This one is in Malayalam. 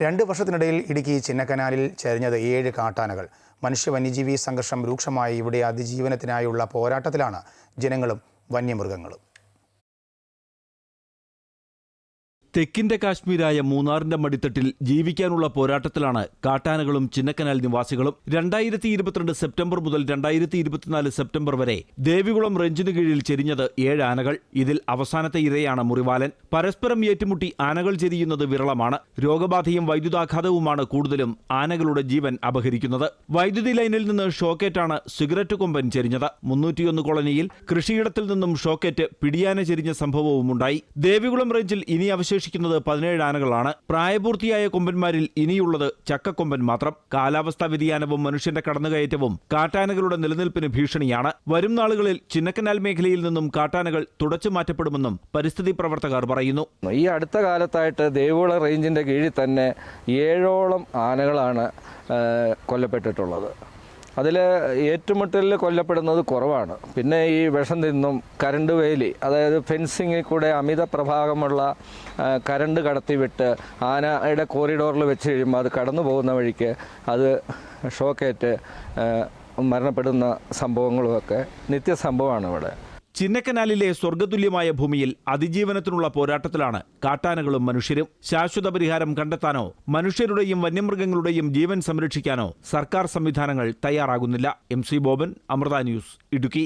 രണ്ട് വർഷത്തിനിടയിൽ ഇടുക്കി ചിന്നക്കനാലിൽ ചരിഞ്ഞത് ഏഴ് കാട്ടാനകൾ. മനുഷ്യ വന്യജീവി സംഘർഷം രൂക്ഷമായി. ഇവിടെ അതിജീവനത്തിനായുള്ള പോരാട്ടത്തിലാണ് ജനങ്ങളും വന്യമൃഗങ്ങളും. തെക്കിന്റെ കാശ്മീരായ മൂന്നാറിന്റെ മടിത്തട്ടിൽ ജീവിക്കാനുള്ള പോരാട്ടത്തിലാണ് കാട്ടാനകളും ചിന്നക്കനാൽ നിവാസികളും രണ്ടായിരത്തി ഇരുപത്തിരണ്ട് സെപ്റ്റംബർ മുതൽ രണ്ടായിരത്തി ഇരുപത്തിനാല് സെപ്റ്റംബർ വരെ ദേവികുളം റേഞ്ചിന് കീഴിൽ ചെരിഞ്ഞത് ഏഴ് ആനകൾ. ഇതിൽ അവസാനത്തെ ഇരയാണ് മുറിവാലൻ. പരസ്പരം ഏറ്റുമുട്ടി ആനകൾ ചെരിയുന്നത് വിരളമാണ്. രോഗബാധയും വൈദ്യുതാഘാതവുമാണ് കൂടുതലും ആനകളുടെ ജീവൻ അപഹരിക്കുന്നത്. വൈദ്യുതി ലൈനിൽ നിന്ന് ഷോക്കേറ്റാണ് സിഗരറ്റ് കൊമ്പൻ ചെരിഞ്ഞത്. മുന്നൂറ്റിയൊന്ന് കോളനിയിൽ കൃഷിയിടത്തിൽ നിന്നും ഷോക്കേറ്റ് പിടിയാന ചെരിഞ്ഞ സംഭവവുമുണ്ടായി. ദേവികുളം റേഞ്ചിൽ ഇനി അവശേഷിക്കുന്നത് പതിനേഴ് ആനകളാണ്. പ്രായപൂർത്തിയായ കൊമ്പന്മാരിൽ ഇനിയുള്ളത് ചക്കക്കൊമ്പൻ മാത്രം. കാലാവസ്ഥാ വ്യതിയാനവും മനുഷ്യന്റെ കടന്നുകയറ്റവും കാട്ടാനകളുടെ നിലനിൽപ്പിന് ഭീഷണിയാണ്. വരും നാളുകളിൽ ചിന്നക്കനാൽ മേഖലയിൽ നിന്നും കാട്ടാനകൾ തുടച്ചു മാറ്റപ്പെടുമെന്നും പരിസ്ഥിതി പ്രവർത്തകർ പറയുന്നു. ഈ അടുത്ത കാലത്തായിട്ട് ദേവികുള റേഞ്ചിന്റെ കീഴിൽ തന്നെ ഏഴോളം ആനകളാണ് കൊല്ലപ്പെട്ടിട്ടുള്ളത്. അതിൽ ഏറ്റുമുട്ടലിൽ കൊല്ലപ്പെടുന്നത് കുറവാണ്. പിന്നെ ഈ വിഷം തിന്നും കരണ്ട് വേലി അതായത് ഫെൻസിങ്ങിൽ കൂടെ അമിത പ്രഭാഗമുള്ള കരണ്ട് കടത്തിവിട്ട് ആനയുടെ കോറിഡോറിൽ വെച്ച് കഴിയുമ്പോൾ അത് കടന്നു പോകുന്ന വഴിക്ക് അത് ഷോക്കേറ്റ് മരണപ്പെടുന്ന സംഭവങ്ങളുമൊക്കെ നിത്യസംഭവമാണ് ഇവിടെ. ചിന്നക്കനാലിലെ സ്വർഗതുല്യമായ ഭൂമിയിൽ അതിജീവനത്തിനുള്ള പോരാട്ടത്തിലാണ് കാട്ടാനകളും മനുഷ്യരും ശാശ്വത പരിഹാരം കണ്ടെത്താനോ മനുഷ്യരുടെയും വന്യമൃഗങ്ങളുടെയും ജീവൻ സംരക്ഷിക്കാനോ സർക്കാർ സംവിധാനങ്ങൾ തയ്യാറാകുന്നില്ല. M C Boban Amrita news Idukki.